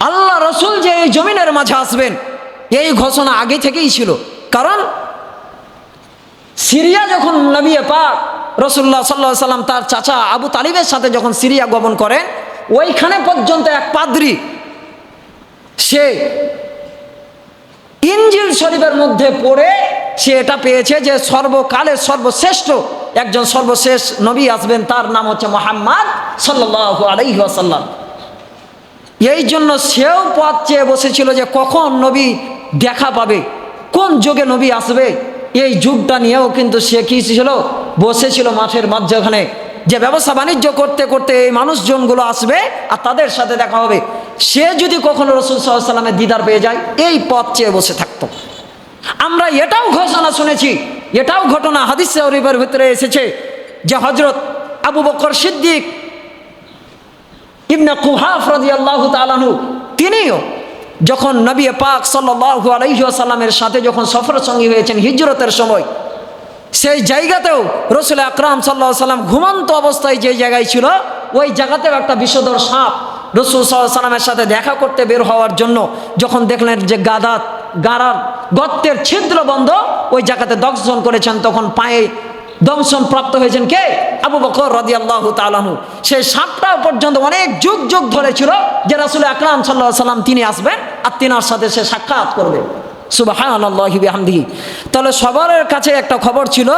আল্লাহ রসুল যে এই জমিনের মাঝে আসবেন, এই ঘোষণা আগে থেকেই ছিল। কারণ সিরিয়া যখন নবী পাক রসুল্লাহ সাল্লাহ সাল্লাম তার চাচা আবু তালিবের সাথে যখন সিরিয়া গমন করেন, ওইখানে পর্যন্ত এক পাদ্রি, সে ইঞ্জিল শরীফের মধ্যে পড়ে সে এটা পেয়েছে যে সর্বকালের সর্বশ্রেষ্ঠ একজন সর্বশেষ নবী আসবেন, তার নাম হচ্ছে মোহাম্মদ সাল্লাহ আলাইহি আসাল্লাম এই জন্য সেও পথ চেয়ে বসেছিল যে কখন নবী দেখা পাবে, কোন যুগে নবী আসবে, এই যুগটা নিয়েও কিন্তু সে কি ছিল, বসেছিল মাঠের মাঝখানে। যে ব্যবসা বাণিজ্য করতে করতে এই মানুষজনগুলো আসবে আর তাদের সাথে দেখা হবে। সে যদি কখনো রসুল সাল্লামের দিদার পেয়ে যায়, এই পথ চেয়ে বসে থাকতো। আমরা এটাও ঘোষণা শুনেছি, এটাও ঘটনা হাদিস শরীফের ভিতরে এসেছে যে হজরত আবু বকর সিদ্দিক ইবনে কুহাফ রাজি আল্লাহ তালানু তিনিও যখন নবী পাক সাল্লাহু আলহিহাসাল্লামের সাথে যখন সফর সঙ্গী হয়েছেন হিজরতের সময়, সেই জায়গাতেও রসুল আকরাম সাল্লাহ সাল্লাম ঘুমন্ত অবস্থায় যে জায়গায় ছিল, ওই জায়গাতেও একটা বিষধর সাপ রসুল সাল্লামের সাথে দেখা করতে বের হওয়ার জন্য যখন দেখলেন যে গাদা গাড়ার গর্তের ছিদ্র বন্ধ, ওই জায়গাতে দংশন করেছেন, তখন পায়ে দংশন প্রাপ্ত হয়েছেন কে? আবু বকর রাজি আল্লাহ তালু সে সাতটা পর্যন্ত অনেক যুগ যুগ ধরে ছিল যে রাসুল আকরাম সাল্লাহ সাল্লাম তিনি আসবেন আর তিনার সাথে সে সাক্ষাৎ করবে। সুবাহানল্লাহিবিহামদিহি তাহলে সবার কাছে একটা খবর ছিল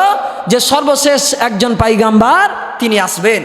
যে সর্বশেষ একজন পাইগাম্বার তিনি আসবেন।